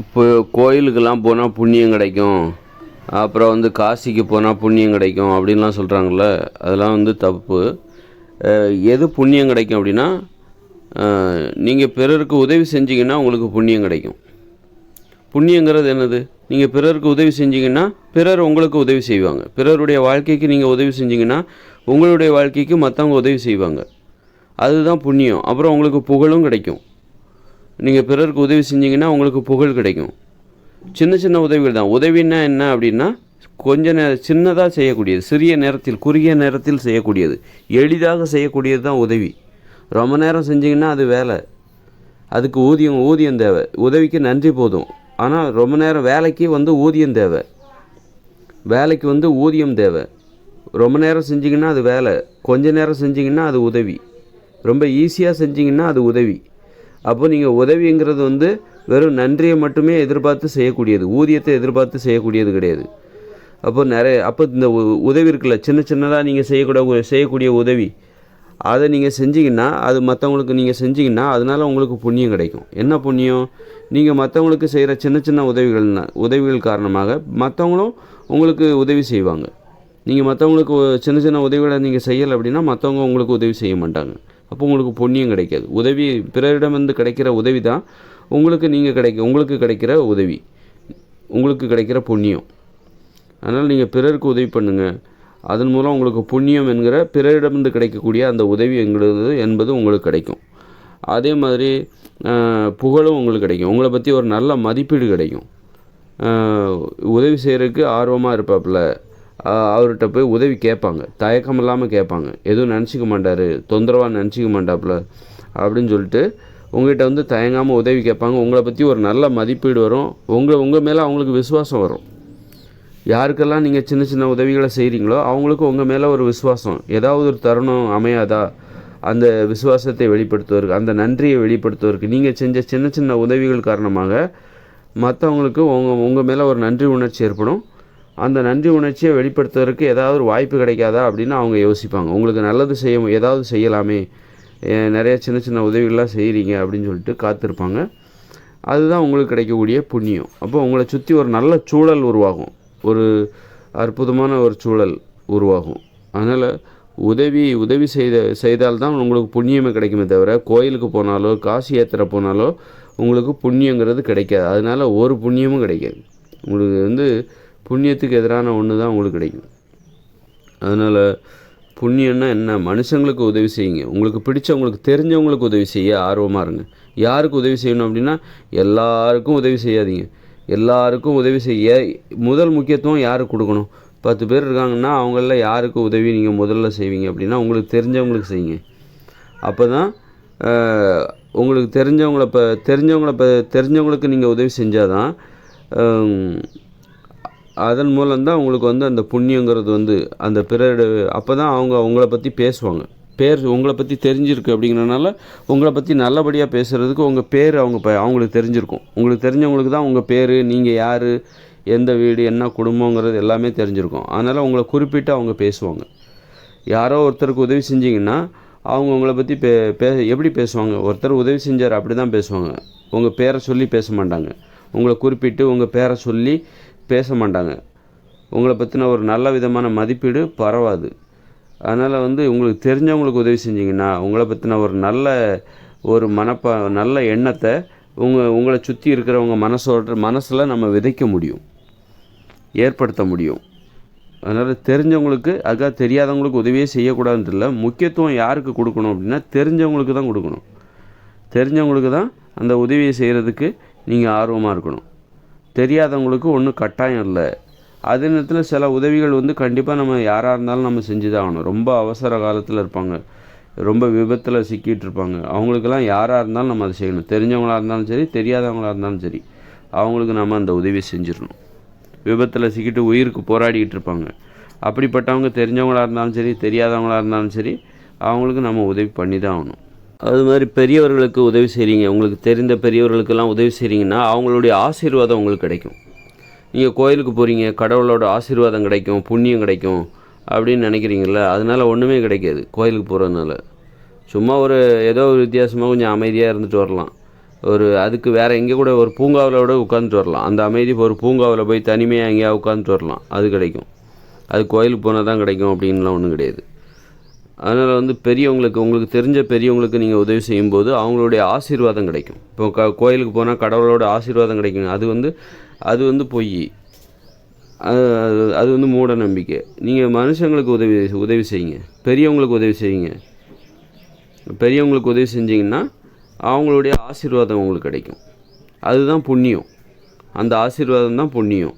இப்போ கோயிலுக்கெல்லாம் போனால் புண்ணியம் கிடைக்கும். அப்புறம் வந்து காசிக்கு போனால் புண்ணியம் கிடைக்கும் அப்படின்லாம் சொல்கிறாங்கல்ல அதெல்லாம் வந்து தப்பு. எது புண்ணியம் கிடைக்கும் அப்படின்னா நீங்கள் பிறருக்கு உதவி செஞ்சிங்கன்னா உங்களுக்கு புண்ணியம் கிடைக்கும். புண்ணியங்கிறது என்னது? நீங்கள் பிறருக்கு உதவி செஞ்சிங்கன்னா பிறர் உங்களுக்கு உதவி செய்வாங்க. பிறருடைய வாழ்க்கைக்கு நீங்கள் உதவி செஞ்சிங்கன்னா உங்களுடைய வாழ்க்கைக்கு மற்றவங்க உதவி செய்வாங்க. அதுதான் புண்ணியம். அப்புறம் உங்களுக்கு புகழும் கிடைக்கும். நீங்கள் பிறருக்கு உதவி செஞ்சீங்கன்னா உங்களுக்கு புகழ் கிடைக்கும். சின்ன சின்ன உதவிகள் தான். உதவின்னா என்ன அப்படின்னா கொஞ்ச நேர சின்னதாக செய்யக்கூடியது. சிறிய நேரத்தில் குறுகிய நேரத்தில் செய்யக்கூடியது. எளிதாக செய்யக்கூடியது தான் உதவி. ரொம்ப நேரம் செஞ்சிங்கன்னா அது வேலை. அதுக்கு ஊதியம் ஊதியம் தேவை. உதவிக்கு நன்றி போதும். ஆனால் ரொம்ப நேரம் வேலைக்கு வந்து ஊதியம் தேவை. வேலைக்கு வந்து ஊதியம் தேவை. ரொம்ப நேரம் செஞ்சீங்கன்னா அது வேலை. கொஞ்ச நேரம் செஞ்சீங்கன்னா அது உதவி. ரொம்ப ஈஸியாக செஞ்சீங்கன்னா அது உதவி. அப்போ நீங்கள் உதவிங்கிறது வந்து வெறும் நன்றியை மட்டுமே எதிர்பார்த்து செய்யக்கூடியது ஊதியத்தை எதிர்பார்த்து செய்யக்கூடியது கிடையாது. அப்போ நிறைய அப்போ இந்த உதவி இருக்குல்ல சின்ன சின்னதாக நீங்கள் செய்யக்கூட செய்யக்கூடிய உதவி அதை நீங்கள் செஞ்சீங்கன்னா அது மற்றவங்களுக்கு நீங்கள் செஞ்சீங்கன்னா அதனால் உங்களுக்கு புண்ணியம் கிடைக்கும். என்ன புண்ணியம்? நீங்கள் மற்றவங்களுக்கு செய்கிற சின்ன சின்ன உதவிகள்னா உதவிகள் காரணமாக மற்றவங்களும் உங்களுக்கு உதவி செய்வாங்க. நீங்கள் மற்றவங்களுக்கு சின்ன சின்ன உதவிகளை நீங்கள் செய்யலை அப்படின்னா மற்றவங்க உங்களுக்கு உதவி செய்ய மாட்டாங்க. அப்போ உங்களுக்கு புண்ணியம் கிடைக்காது. உதவி பிறரிடமிருந்து கிடைக்கிற உதவி தான் உங்களுக்கு நீங்கள் கிடைக்க உங்களுக்கு கிடைக்கிற உதவி. உங்களுக்கு கிடைக்கிற புண்ணியம். அதனால் நீங்கள் பிறருக்கு உதவி பண்ணுங்கள் அதன் மூலம் உங்களுக்கு புண்ணியம் என்கிற பிறரிடமிருந்து கிடைக்கக்கூடிய அந்த உதவி என்கிறது என்பது உங்களுக்கு கிடைக்கும். அதே மாதிரி புகழும் உங்களுக்கு கிடைக்கும். உங்களை பற்றி ஒரு நல்ல மதிப்பீடு கிடைக்கும். உதவி செய்கிறதுக்கு ஆர்வமாக இருப்பாப்புல. அவர்கிட்ட போய் உதவி கேட்பாங்க. தயக்கம் இல்லாமல் கேட்பாங்க. எதுவும் நினச்சிக்க மாட்டார். தொந்தரவாக நினச்சிக்க மாட்டாப்புல. அப்படின்னு சொல்லிட்டு உங்கள்கிட்ட வந்து தயங்காமல் உதவி கேட்பாங்க. உங்களை பற்றி ஒரு நல்ல மதிப்பீடு வரும். உங்கள் உங்கள் மேலே அவங்களுக்கு விசுவாசம் வரும். யாருக்கெல்லாம் நீங்கள் சின்ன சின்ன உதவிகளை செய்கிறீங்களோ அவங்களுக்கு உங்கள் மேலே ஒரு விசுவாசம். ஏதாவது ஒரு தருணம் அமையாதா? அந்த விசுவாசத்தை வெளிப்படுத்துவதற்கு அந்த நன்றியை வெளிப்படுத்துவதற்கு நீங்கள் செஞ்ச சின்ன சின்ன உதவிகள் காரணமாக மற்றவங்களுக்கு உங்கள் உங்கள் மேலே ஒரு நன்றி உணர்ச்சி ஏற்படும். அந்த நன்றி உணர்ச்சியை வெளிப்படுத்துவதற்கு ஏதாவது ஒரு வாய்ப்பு கிடைக்காதா அப்படின்னு அவங்க யோசிப்பாங்க. உங்களுக்கு நல்லது செய்ய ஏதாவது செய்யலாமே நிறைய சின்ன சின்ன உதவிகள்லாம் செய்கிறீங்க அப்படின்னு சொல்லிட்டு காத்திருப்பாங்க. அதுதான் உங்களுக்கு கிடைக்கக்கூடிய புண்ணியம். அப்போ உங்களை சுற்றி ஒரு நல்ல சூழல் உருவாகும். ஒரு அற்புதமான ஒரு சூழல் உருவாகும். அதனால் உதவி உதவி செய்த செய்தால்தான் உங்களுக்கு புண்ணியமே கிடைக்குமே தவிர கோயிலுக்கு போனாலோ காசு ஏற்றுற போனாலோ உங்களுக்கு புண்ணியங்கிறது கிடைக்காது. அதனால் ஒரு புண்ணியமும் கிடைக்காது. உங்களுக்கு வந்து புண்ணியத்துக்கு எதிரான ஒன்று தான் உங்களுக்கு கிடைக்கும். அதனால் புண்ணியம்னா என்ன? மனுஷங்களுக்கு உதவி செய்யுங்க. உங்களுக்கு பிடிச்சவங்களுக்கு தெரிஞ்சவங்களுக்கு உதவி செய்ய ஆர்வமாக இருங்க. யாருக்கு உதவி செய்யணும் அப்படின்னா எல்லாருக்கும் உதவி செய்யாதீங்க. எல்லாருக்கும் உதவி செய்ய முதல் முக்கியத்துவம் யாருக்கு கொடுக்கணும்? பத்து பேர் இருக்காங்கன்னா அவங்கள யாருக்கு உதவி நீங்கள் முதல்ல செய்வீங்க அப்படின்னா உங்களுக்கு தெரிஞ்சவங்களுக்கு செய்யுங்க. அப்போ தான் உங்களுக்கு தெரிஞ்சவங்கள இப்போ தெரிஞ்சவங்கள இப்போ தெரிஞ்சவங்களுக்கு நீங்கள் உதவி செஞ்சால் தான் அதன் மூலம்தான் உங்களுக்கு வந்து அந்த புண்ணியங்கிறது வந்து அந்த பிறர் அப்போ தான் அவங்க உங்களை பற்றி பேசுவாங்க. பேர் உங்களை பற்றி தெரிஞ்சிருக்கு அப்படிங்கிறனால உங்களை பற்றி நல்லபடியாக பேசுகிறதுக்கு உங்கள் பேர் அவங்க ப அவங்களுக்கு தெரிஞ்சிருக்கும். உங்களுக்கு தெரிஞ்சவங்களுக்கு தான் உங்கள் பேர் நீங்கள் யார் எந்த வீடு என்ன குடும்பங்கிறது எல்லாமே தெரிஞ்சிருக்கும். அதனால் உங்களை குறிப்பிட்டு அவங்க பேசுவாங்க. யாரோ ஒருத்தருக்கு உதவி செஞ்சிங்கன்னா அவங்க உங்களை பற்றி பே பே எப்படி பேசுவாங்க? ஒருத்தர் உதவி செஞ்சார் அப்படி தான் பேசுவாங்க. உங்கள் பேரை சொல்லி பேச மாட்டாங்க. உங்களை குறிப்பிட்டு உங்கள் பேரை சொல்லி பேச மாட்டாங்க உங்களை பற்றின ஒரு நல்ல விதமான மதிப்பீடு பரவாது. அதனால் வந்து உங்களுக்கு தெரிஞ்சவங்களுக்கு உதவி செஞ்சீங்கன்னா உங்களை பற்றின ஒரு நல்ல ஒரு மனப்பா நல்ல எண்ணத்தை உங்கள் உங்களை சுற்றி இருக்கிறவங்க மனசோட மனசில் நம்ம விதைக்க முடியும். ஏற்படுத்த முடியும். அதனால் தெரிஞ்சவங்களுக்கு அதுக்காக தெரியாதவங்களுக்கு உதவியே செய்யக்கூடாதுன்ட்டு இல்லை முக்கியத்துவம் யாருக்கு கொடுக்கணும் அப்படின்னா தெரிஞ்சவங்களுக்கு தான் கொடுக்கணும். தெரிஞ்சவங்களுக்கு தான் அந்த உதவியை செய்கிறதுக்கு நீங்கள் ஆர்வமாக இருக்கணும். தெரியாதவங்களுக்கு ஒன்றும் கட்டாயம் இல்லை. அதே நேரத்தில் சில உதவிகள் வந்து கண்டிப்பாக நம்ம யாராக இருந்தாலும் நம்ம செஞ்சு தான் ஆகணும். ரொம்ப அவசர காலத்தில் இருப்பாங்க. ரொம்ப விபத்தில் சிக்கிட்டு இருப்பாங்க. அவங்களுக்கெல்லாம் யாராக இருந்தாலும் நம்ம அதை செய்யணும். தெரிஞ்சவங்களாக இருந்தாலும் சரி தெரியாதவங்களாக இருந்தாலும் சரி அவங்களுக்கு நம்ம அந்த உதவியை செஞ்சிடணும். விபத்தில் சிக்கிட்டு உயிருக்கு போராடிக்கிட்டு இருப்பாங்க. அப்படிப்பட்டவங்க தெரிஞ்சவங்களாக இருந்தாலும் சரி தெரியாதவங்களாக இருந்தாலும் சரி அவங்களுக்கு நம்ம உதவி பண்ணி தான் ஆகணும். அது மாதிரி பெரியவர்களுக்கு உதவி செய்கிறீங்க உங்களுக்கு தெரிந்த பெரியவர்களுக்கெல்லாம் உதவி செய்கிறீங்கன்னா அவங்களுடைய ஆசீர்வாதம் உங்களுக்கு கிடைக்கும். நீங்கள் கோயிலுக்கு போகிறீங்க கடவுளோட ஆசீர்வாதம் கிடைக்கும் புண்ணியம் கிடைக்கும் அப்படின்னு நினைக்கிறீங்கள அதனால ஒன்றுமே கிடைக்காது கோயிலுக்கு போகிறதுனால சும்மா ஒரு ஏதோ ஒரு வித்தியாசமாக கொஞ்சம் அமைதியாக இருந்துட்டு வரலாம். ஒரு அதுக்கு வேறு எங்கே கூட ஒரு பூங்காவில் கூட உட்காந்துட்டு வரலாம். அந்த அமைதி ஒரு பூங்காவில் போய் தனிமையாக எங்கேயா உட்காந்துட்டு வரலாம். அது கிடைக்கும். அது கோயிலுக்கு போனால் தான் கிடைக்கும் அப்படின்லாம் ஒன்றும் கிடையாது. அதனால் வந்து பெரியவங்களுக்கு உங்களுக்கு தெரிஞ்ச பெரியவங்களுக்கு நீங்கள் உதவி செய்யும்போது அவங்களுடைய ஆசீர்வாதம் கிடைக்கும். இப்போ க கோயிலுக்கு போனால் கடவுளோட ஆசீர்வாதம் கிடைக்கும் அது வந்து அது வந்து பொய். அது அது- அது வந்து மூட நம்பிக்கை. நீங்கள் மனுஷங்களுக்கு உதவி உதவி செய்யுங்க. பெரியவங்களுக்கு உதவி செய்யுங்க. பெரியவங்களுக்கு உதவி செஞ்சிங்கன்னா அவங்களுடைய ஆசீர்வாதம் உங்களுக்கு கிடைக்கும். அதுதான் புண்ணியம். அந்த ஆசீர்வாதம் தான் புண்ணியம்.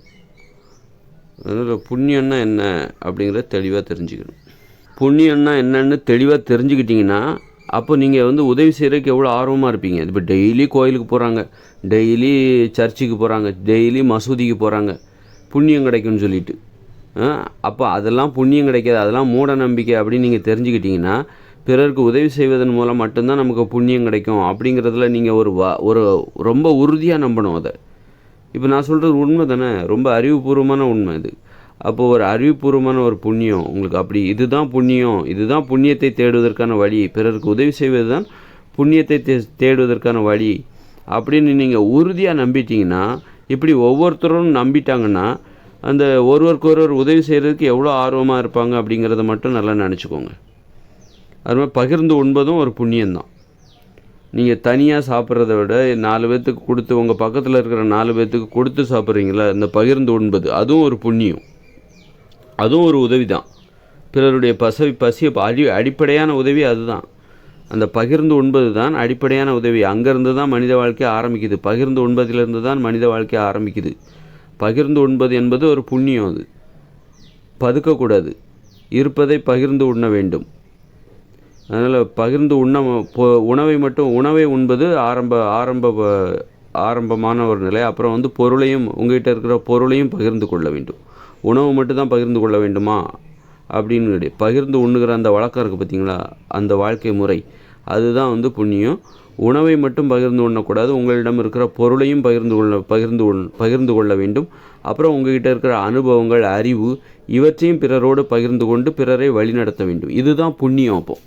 அதனால் புண்ணியம்னா என்ன அப்படிங்கிறத தெளிவாக தெரிஞ்சுக்கணும். புண்ணியம்னா என்னன்னு தெளிவாக தெரிஞ்சுக்கிட்டிங்கன்னா அப்போ நீங்கள் வந்து உதவி செய்கிறதுக்கு எவ்வளோ ஆர்வமாக இருப்பீங்க. இப்போ டெய்லி கோயிலுக்கு போகிறாங்க டெய்லி சர்ச்சுக்கு போகிறாங்க டெய்லி மசூதிக்கு போகிறாங்க புண்ணியம் கிடைக்கும்னு சொல்லிட்டு. அப்போ அதெல்லாம் புண்ணியம் கிடைக்காது. அதெல்லாம் மூட நம்பிக்கை அப்படின்னு நீங்கள் தெரிஞ்சுக்கிட்டிங்கன்னா பிறருக்கு உதவி செய்வதன் மூலம் மட்டும்தான் நமக்கு புண்ணியம் கிடைக்கும் அப்படிங்கிறதுல நீங்கள் ஒரு வா ஒரு ரொம்ப உறுதியாக நம்பணும் அதை. இப்போ நான் சொல்கிறது உண்மை தானே? ரொம்ப அறிவுபூர்வமான உண்மை இது அப்போ ஒரு அறிவுபூர்வமான ஒரு புண்ணியம் உங்களுக்கு அப்படி இதுதான் புண்ணியம் இதுதான் புண்ணியத்தை தேடுவதற்கான வழி. பிறருக்கு உதவி செய்வது தான் புண்ணியத்தை தே தேடுவதற்கான வழி. அப்படின்னு நீங்கள் உறுதியாக நம்பிட்டீங்கன்னா இப்படி ஒவ்வொருத்தரும் நம்பிட்டாங்கன்னா அந்த ஒருவருக்கு ஒருவர் உதவி செய்கிறதுக்கு எவ்வளோ ஆர்வமாக இருப்பாங்க அப்படிங்கிறத மட்டும் நல்லா நினச்சிக்கோங்க. அது மாதிரி பகிர்ந்து உண்பதும் ஒரு புண்ணியம்தான். நீங்கள் தனியாக சாப்பிட்றத விட நாலு பேர்த்துக்கு கொடுத்து உங்கள் பக்கத்தில் இருக்கிற நாலு பேர்த்துக்கு கொடுத்து சாப்பிட்றீங்களா? இந்த பகிர்ந்து உண்பது அதுவும் ஒரு புண்ணியம். அதுவும் ஒரு உதவி தான் பிறருடைய பசி பசியை அடி அடிப்படையான உதவி அதுதான். அந்த பகிர்ந்து உண்பது தான் அடிப்படையான உதவி. அங்கேருந்து தான் மனித வாழ்க்கை ஆரம்பிக்குது. பகிர்ந்து உண்பதிலிருந்து தான் மனித வாழ்க்கை ஆரம்பிக்குது. பகிர்ந்து உண்பது என்பது ஒரு புண்ணியம் அது. பதுக்கக்கூடாது. இருப்பதை பகிர்ந்து உண்ண வேண்டும். அதனால் பகிர்ந்து உண்ண உணவை மட்டும் உணவை உண்பது ஆரம்ப ஆரம்ப ஆரம்பமான ஒரு நிலை. அப்புறம் வந்து பொருளையும் உங்ககிட்ட இருக்கிற பொருளையும் பகிர்ந்து கொள்ள வேண்டும். உணவு மட்டும்தான் பகிர்ந்து கொள்ள வேண்டுமா? அப்படின்னு கிடையாது பகிர்ந்து உண்ணுகிற அந்த வழக்கம் இருக்குது பார்த்தீங்களா அந்த வாழ்க்கை முறை. அதுதான் வந்து புண்ணியம். உணவை மட்டும் பகிர்ந்து உண்ணக்கூடாது. உங்களிடம் இருக்கிற பொருளையும் பகிர்ந்து கொள்ள பகிர்ந்து பகிர்ந்து கொள்ள வேண்டும். அப்புறம் உங்ககிட்ட இருக்கிற அனுபவங்கள் அறிவு இவற்றையும் பிறரோடு பகிர்ந்து கொண்டு பிறரை வழிநடத்த வேண்டும். இதுதான் புண்ணியம் அப்போது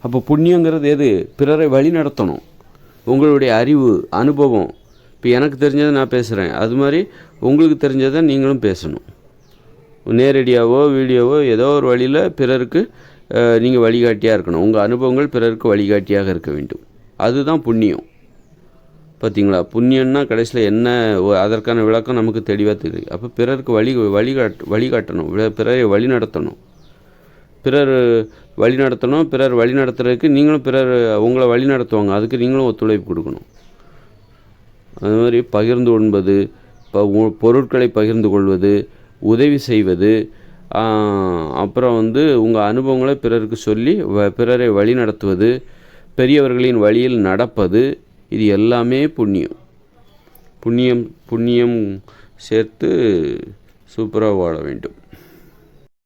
அப்போ புண்ணியங்கிறது எது? பிறரை வழி நடத்தணும் உங்களுடைய அறிவு அனுபவம். இப்போ எனக்கு தெரிஞ்சதை நான் பேசுகிறேன் அது மாதிரி உங்களுக்கு தெரிஞ்சதை நீங்களும் பேசணும். நேரடியாவோ வீடியோவோ ஏதோ ஒரு வழியில் பிறருக்கு நீங்கள் வழிகாட்டியாக இருக்கணும். உங்கள் அனுபவங்கள் பிறருக்கு வழிகாட்டியாக இருக்க வேண்டும். அதுதான் புண்ணியம். பார்த்தீங்களா புண்ணியம்னா கடைசியில் என்ன அதற்கான விளக்கம் நமக்கு தெளிவாக தெரியும் அப்போ பிறருக்கு வழி வழிகாட் வழிகாட்டணும். பிறரை வழி நடத்தணும் பிறர் வழி நடத்தணும் பிறர் வழி நடத்துறதுக்கு நீங்களும் பிறர் உங்களை வழி நடத்துவாங்க அதுக்கு நீங்களும் ஒத்துழைப்பு கொடுக்கணும். அது மாதிரி பகிர்ந்து உண்பது இப்போ பொருட்களை பகிர்ந்து கொள்வது உதவி செய்வது அப்புறம் வந்து உங்கள் அனுபவங்களை பிறருக்கு சொல்லி வ பிறரை வழி நடத்துவது பெரியவர்களின் வழியில் நடப்பது இது எல்லாமே புண்ணியம். புண்ணியம் புண்ணியம் சேர்த்து சூப்பராக வாழ வேண்டும்.